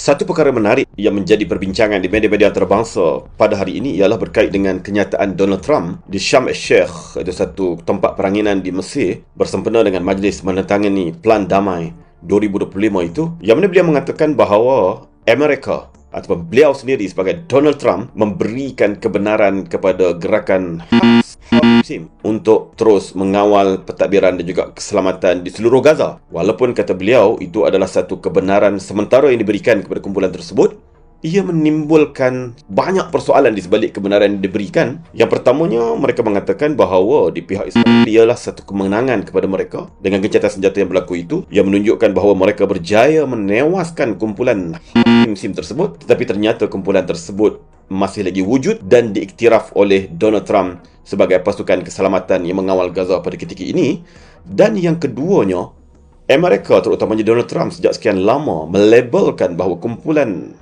Satu perkara menarik yang menjadi perbincangan di media-media antarabangsa pada hari ini ialah berkait dengan kenyataan Donald Trump di Sharm el-Sheikh, itu satu tempat peranginan di Mesir bersempena dengan majlis menentangani Plan Damai 2025 itu yang mana beliau mengatakan bahawa Amerika atau beliau sendiri sebagai Donald Trump memberikan kebenaran kepada gerakan musim untuk terus mengawal pentadbiran dan juga keselamatan di seluruh Gaza. Walaupun kata beliau itu adalah satu kebenaran sementara yang diberikan kepada kumpulan tersebut, ia menimbulkan banyak persoalan di sebalik kebenaran yang diberikan. Yang pertamanya, mereka mengatakan bahawa di pihak Israel ialah satu kemenangan kepada mereka dengan gencatan senjata yang berlaku itu yang menunjukkan bahawa mereka berjaya menewaskan kumpulan musim tersebut tetapi ternyata kumpulan tersebut masih lagi wujud dan diiktiraf oleh Donald Trump sebagai pasukan keselamatan yang mengawal Gaza pada ketika ini. Dan yang keduanya, Amerika terutamanya Donald Trump sejak sekian lama melabelkan bahawa kumpulan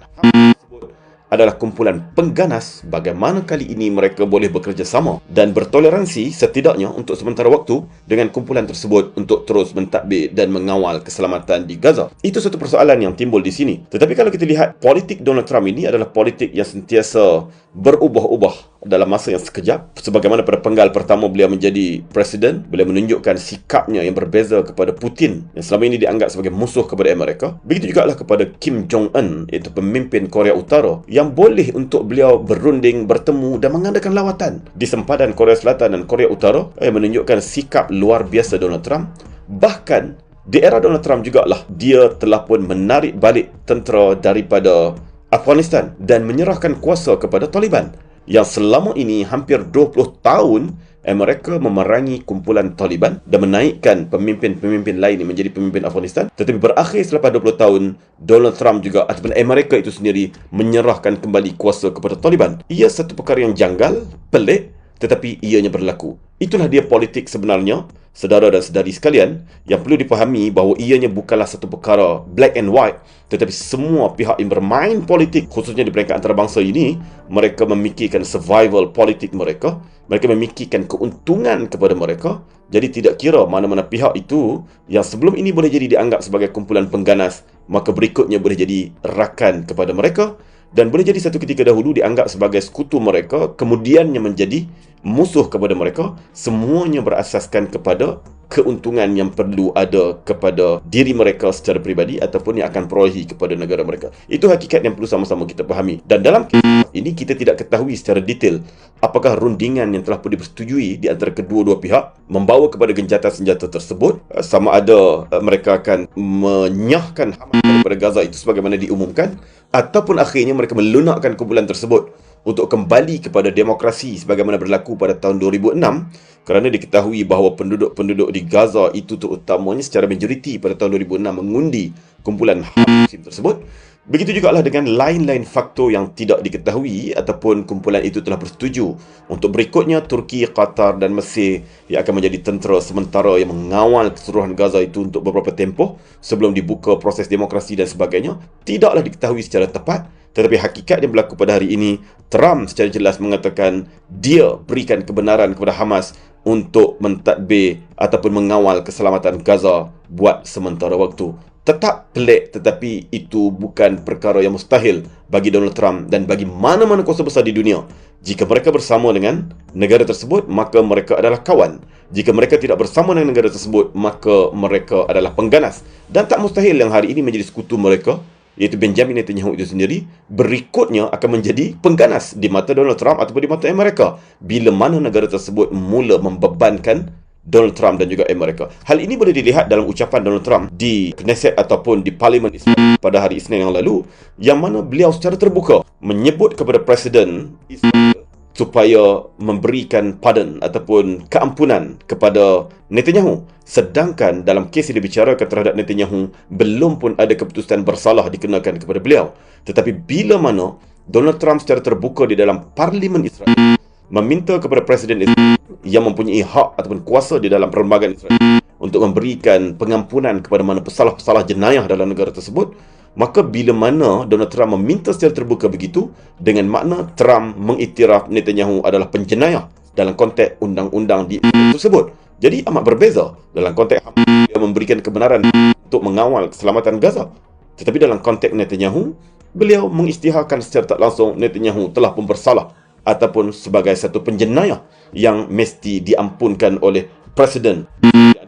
adalah kumpulan pengganas bagaimana kali ini mereka boleh bekerjasama dan bertoleransi setidaknya untuk sementara waktu dengan kumpulan tersebut untuk terus mentadbir dan mengawal keselamatan di Gaza. Itu satu persoalan yang timbul di sini. Tetapi kalau kita lihat politik Donald Trump ini adalah politik yang sentiasa berubah-ubah dalam masa yang sekejap. Sebagaimana pada penggal pertama beliau menjadi presiden, beliau menunjukkan sikapnya yang berbeza kepada Putin yang selama ini dianggap sebagai musuh kepada Amerika. Begitu juga lah kepada Kim Jong-un iaitu pemimpin Korea Utara yang boleh untuk beliau berunding, bertemu dan mengadakan lawatan di sempadan Korea Selatan dan Korea Utara yang menunjukkan sikap luar biasa Donald Trump. Bahkan di era Donald Trump jugalah dia telah pun menarik balik tentera daripada Afghanistan dan menyerahkan kuasa kepada Taliban yang selama ini hampir 20 tahun eh, mereka memerangi kumpulan Taliban dan menaikkan pemimpin-pemimpin lain menjadi pemimpin Afghanistan. Tetapi berakhir selepas 20 tahun, Donald Trump juga ataupun Amerika itu sendiri menyerahkan kembali kuasa kepada Taliban. Ia satu perkara yang janggal, pelik, tetapi ianya berlaku. Itulah dia politik sebenarnya, saudara dan sedari sekalian, yang perlu dipahami bahawa ianya bukanlah satu perkara black and white, tetapi semua pihak yang bermain politik, khususnya di peringkat antarabangsa ini, mereka memikirkan survival politik mereka, mereka memikirkan keuntungan kepada mereka, jadi tidak kira mana-mana pihak itu yang sebelum ini boleh jadi dianggap sebagai kumpulan pengganas, maka berikutnya boleh jadi rakan kepada mereka, dan boleh jadi satu ketika dahulu dianggap sebagai sekutu mereka kemudiannya menjadi musuh kepada mereka semuanya berasaskan kepada keuntungan yang perlu ada kepada diri mereka secara peribadi ataupun yang akan perolehi kepada negara mereka. Itu hakikat yang perlu sama-sama kita pahami. Dan dalam ini kita tidak ketahui secara detail apakah rundingan yang telah pun dipersetujui di antara kedua-dua pihak membawa kepada gencatan senjata tersebut sama ada eh, mereka akan menyahkan Hamas kepada Gaza itu sebagaimana diumumkan ataupun akhirnya mereka melunakkan kumpulan tersebut untuk kembali kepada demokrasi sebagaimana berlaku pada tahun 2006 kerana diketahui bahawa penduduk-penduduk di Gaza itu terutamanya secara majoriti pada tahun 2006 mengundi kumpulan Hamas tersebut. Begitu juga lah dengan lain-lain faktor yang tidak diketahui ataupun kumpulan itu telah bersetuju untuk berikutnya Turki, Qatar dan Mesir yang akan menjadi tentera sementara yang mengawal keseluruhan Gaza itu untuk beberapa tempoh sebelum dibuka proses demokrasi dan sebagainya. Tidaklah diketahui secara tepat tetapi hakikat yang berlaku pada hari ini Trump secara jelas mengatakan dia berikan kebenaran kepada Hamas untuk mentadbir ataupun mengawal keselamatan Gaza buat sementara waktu tetap pelik tetapi itu bukan perkara yang mustahil bagi Donald Trump dan bagi mana-mana kuasa besar di dunia. Jika mereka bersama dengan negara tersebut, maka mereka adalah kawan. Jika mereka tidak bersama dengan negara tersebut, maka mereka adalah pengganas. Dan tak mustahil yang hari ini menjadi sekutu mereka, iaitu Benjamin Netanyahu itu sendiri, berikutnya akan menjadi pengganas di mata Donald Trump ataupun di mata Amerika. Bila mana negara tersebut mula membebankan Donald Trump dan juga Amerika. Hal ini boleh dilihat dalam ucapan Donald Trump di Knesset ataupun di Parlimen pada hari Isnin yang lalu yang mana beliau secara terbuka menyebut kepada Presiden Israel supaya memberikan pardon ataupun keampunan kepada Netanyahu. Sedangkan dalam kes yang dibicarakan terhadap Netanyahu belum pun ada keputusan bersalah dikenakan kepada beliau. Tetapi bila mana Donald Trump secara terbuka di dalam Parlimen Israel meminta kepada Presiden Israel yang mempunyai hak ataupun kuasa di dalam perlembagaan Israel untuk memberikan pengampunan kepada mana pesalah-pesalah jenayah dalam negara tersebut maka bila mana Donald Trump meminta secara terbuka begitu dengan makna Trump mengiktiraf Netanyahu adalah penjenayah dalam konteks undang-undang di tersebut. Jadi amat berbeza dalam konteks dia memberikan kebenaran untuk mengawal keselamatan Gaza. Tetapi dalam konteks Netanyahu, beliau mengisytiharkan secara tak langsung Netanyahu telah pun bersalah ataupun sebagai satu penjenayah yang mesti diampunkan oleh Presiden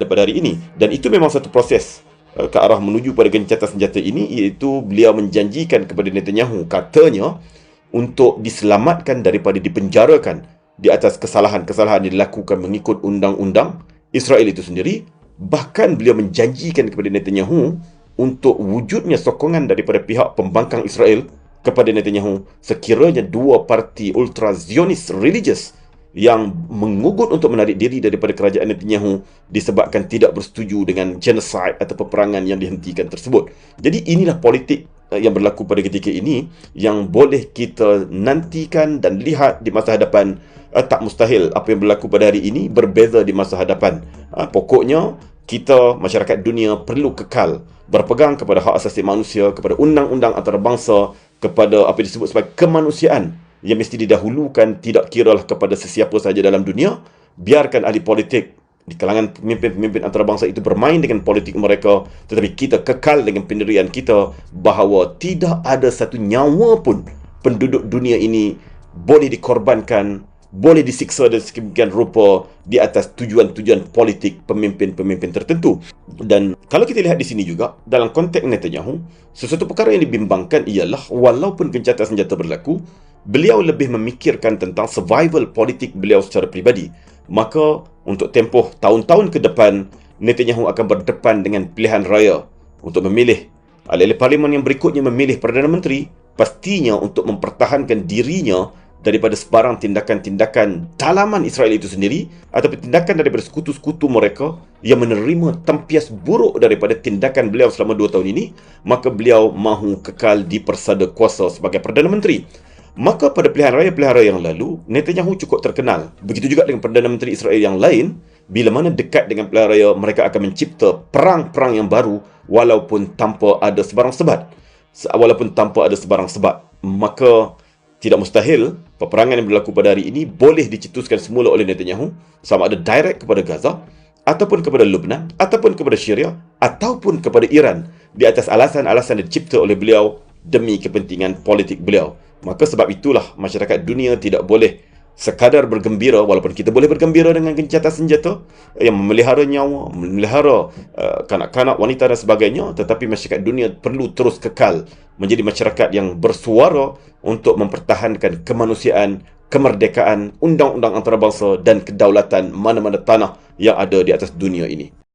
ada pada hari ini. Dan itu memang satu proses ke arah menuju pada gencatan senjata ini iaitu beliau menjanjikan kepada Netanyahu katanya untuk diselamatkan daripada dipenjarakan di atas kesalahan-kesalahan yang dilakukan mengikut undang-undang Israel itu sendiri. Bahkan beliau menjanjikan kepada Netanyahu untuk wujudnya sokongan daripada pihak pembangkang Israel kepada Netanyahu sekiranya dua parti ultra-Zionis religious yang mengugut untuk menarik diri daripada kerajaan Netanyahu disebabkan tidak bersetuju dengan genocide atau peperangan yang dihentikan tersebut. Jadi inilah politik eh, yang berlaku pada ketika ini yang boleh kita nantikan dan lihat di masa hadapan uh, tak mustahil apa yang berlaku pada hari ini berbeza di masa hadapan. Uh, pokoknya kita masyarakat dunia perlu kekal berpegang kepada hak asasi manusia, kepada undang-undang antarabangsa, kepada apa yang disebut sebagai kemanusiaan yang mesti didahulukan tidak kiralah kepada sesiapa saja dalam dunia biarkan ahli politik di kalangan pemimpin-pemimpin antarabangsa itu bermain dengan politik mereka tetapi kita kekal dengan pendirian kita bahawa tidak ada satu nyawa pun penduduk dunia ini boleh dikorbankan boleh disiksa dan sedemikian rupa di atas tujuan-tujuan politik pemimpin-pemimpin tertentu. Dan kalau kita lihat di sini juga, dalam konteks Netanyahu, sesuatu perkara yang dibimbangkan ialah walaupun gencatan senjata berlaku, beliau lebih memikirkan tentang survival politik beliau secara pribadi. Maka untuk tempoh tahun-tahun ke depan, Netanyahu akan berdepan dengan pilihan raya untuk memilih ahli parlimen yang berikutnya memilih Perdana Menteri pastinya untuk mempertahankan dirinya daripada sebarang tindakan-tindakan dalaman Israel itu sendiri atau tindakan daripada sekutu-sekutu mereka yang menerima tempias buruk daripada tindakan beliau selama dua tahun ini maka beliau mahu kekal di persada kuasa sebagai Perdana Menteri maka pada pilihan raya-pilihan raya yang lalu Netanyahu cukup terkenal. Begitu juga dengan Perdana Menteri Israel yang lain bila mana dekat dengan pilihan raya mereka akan mencipta perang-perang yang baru walaupun tanpa ada sebarang sebab walaupun tanpa ada sebarang sebab maka tidak mustahil peperangan yang berlaku pada hari ini boleh dicetuskan semula oleh Netanyahu sama ada direct kepada Gaza ataupun kepada Lebanon ataupun kepada Syria ataupun kepada Iran di atas alasan-alasan yang dicipta oleh beliau demi kepentingan politik beliau. Maka sebab itulah masyarakat dunia tidak boleh sekadar bergembira walaupun kita boleh bergembira dengan gencatan senjata yang memelihara nyawa, memelihara uh, kanak-kanak, wanita dan sebagainya tetapi masyarakat dunia perlu terus kekal menjadi masyarakat yang bersuara untuk mempertahankan kemanusiaan, kemerdekaan, undang-undang antarabangsa dan kedaulatan mana-mana tanah yang ada di atas dunia ini.